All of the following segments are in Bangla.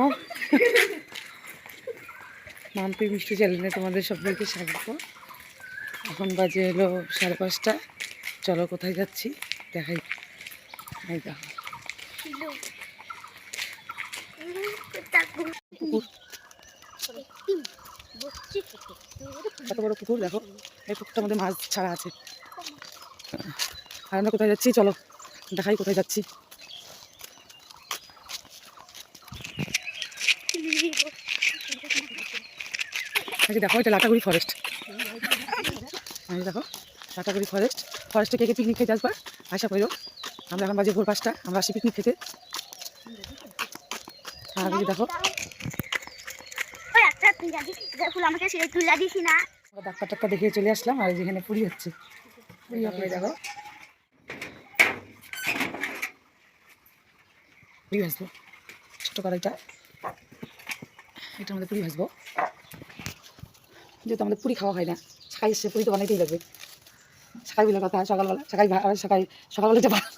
ও মাম্পি মিষ্টি চ্যানেলে তোমাদের সবাইকে স্বাগত। এখন বাজে হলো সাড়ে পাঁচটা। চলো কোথায় যাচ্ছি? দেখাই। দেখো। কত বড় পুকুর, দেখো। এই পুকুরটার মধ্যে মাছ ছাড়া আছে। আর আমরা কোথায় যাচ্ছি? চলো। দেখাই কোথায় যাচ্ছি। এই যে দেখো এটা লাটাগুড়ি ফরেস্ট এই দেখো লাটাগুড়ি ফরেস্ট ফরেস্টে কে কে পিকনিক খেতে আসবা আশা করো। আমরা এখন বাজে ভোর পাঁচটা আমরা আসি পিকনিক খেতে। আর এই দেখো। ডাক্তার টাক্তার দেখিয়ে চলে আসলাম আর যেখানে পুরি হচ্ছে। পুরি হবে দেখো। পুরি ভাজবো। ছোটো কড়াইটা। এটার মধ্যে পুরি ভাজবো। যেহেতু আমাদের পুরি খাওয়া হয় না ছাকাই এসে পুরি তো বানাইতেই লাগবে। বলে কথা, সকালবেলা আর সকাই সকালবেলা এটা ভা-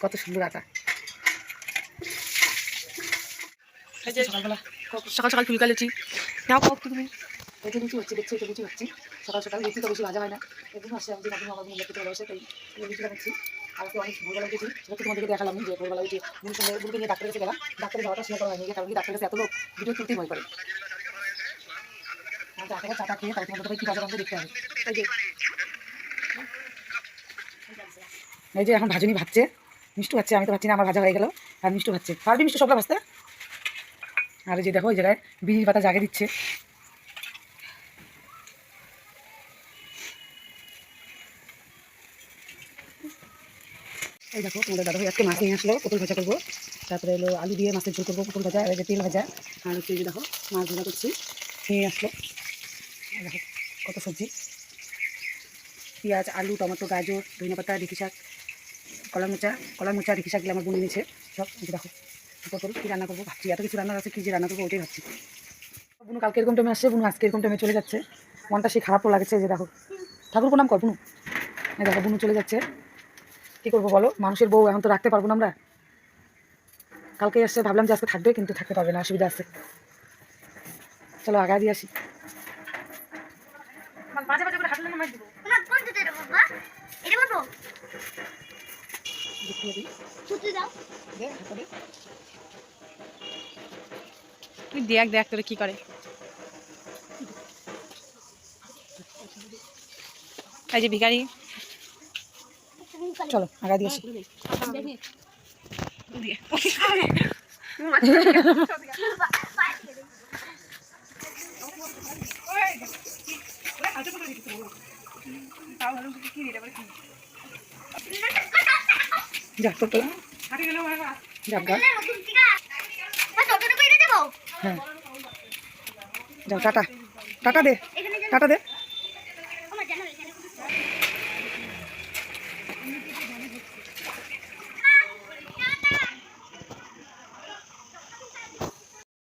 কত সুন্দর আটা। সকালবেলা, সকাল সকাল ফুলকা লুচি। নাও খাও তুমি। যে লুচি হচ্ছে দেখছি এটা লুচি হচ্ছে সকাল সকাল লুচি তো বেশি ভাজা হয় না। একদিন আসছে আমি যে আমার মুখ খেতে ভালোবাসে, তাই লুচিটা খাচ্ছি। তো অনেক ভোরবেলা উঠেছি সেটা তোমাদেরকে দেখালাম যে ভোরবেলা উঠে বুড়ির সঙ্গে বুড়িকে নিয়ে ডাক্তারের কাছে গেলাম। ডাক্তারের যাওয়াটা শেয়ার করা হয়নি কারণ কি ডাক্তারের কাছে এত লোক, ভিডিও তুলতেই ভয় করে। ডাক্তারের চাটা খেয়ে তাই তোমাদের কি আমাকে দেখতে হবে। এই যে এই যে এখন ভাজনি ভাজছে। মিষ্টু ভাজছে, আমি তো ভাবছি না, আমার ভাজা হয়ে গেল। আর মিষ্টি ভাজছে। পারবি মিষ্টি সবটা ভাজতে? আর যে দেখো ওই জায়গায় বিড়ির পাতা জাগে দিচ্ছে। এই দেখো, তোমাদের দাদা ভাই আজকে মাছ নিয়ে আসলো, পটল ভাজা করব। তারপরে এলো আলু দিয়ে মাছের ঝোল করব, পটল ভাজা আর তেল ভাজা। আর হচ্ছে দেখো, মাছ ভাজা করছি, নিয়ে আসলো। দেখো, কত সবজি। পেঁয়াজ, আলু, টমেটো, গাজর ধনে পাতা ঢেঁকি শাক কলা মোচা কলা মোচা ঢেঁকি শাকগুলো আমার বোন এনেছে, সব দেখো, পটল, কী রান্না করব ভাবছি, এত কিছু রান্না আছে, কী যে রান্না করব ওটাই ভাবছি। বুনু কালকে এরকম টাইমে আসছে, বুনু আজকে এরকম টাইমে চলে যাচ্ছে। মনটা সেই খারাপও লাগছে যে দেখো। ঠাকুর প্রণাম কর, বুনু। দেখো, বুনু চলে যাচ্ছে। কী করব বলো? মানুষের বউ এখন তো রাখতে পারব না আমরা। কালকে আসছে ভাবলাম যে আজকে থাকবে কিন্তু থাকতে পারবে না অসুবিধা আছে। চলো আগা দিয়ে আসি। বাজে বাজে করে হাঁটলে না মার দেবো। তোমার কোন দিতে দেবো বাবা? এটা বলব ছুটি দাও। তুই দেখ দেখ তোরা কি করে। এই যে ভিখারি। চলো আগা দিয়ে যা তো দেবো হ্যাঁ। যাও টাটা। টাটা দে টাটা দে। আমি কিছু জানি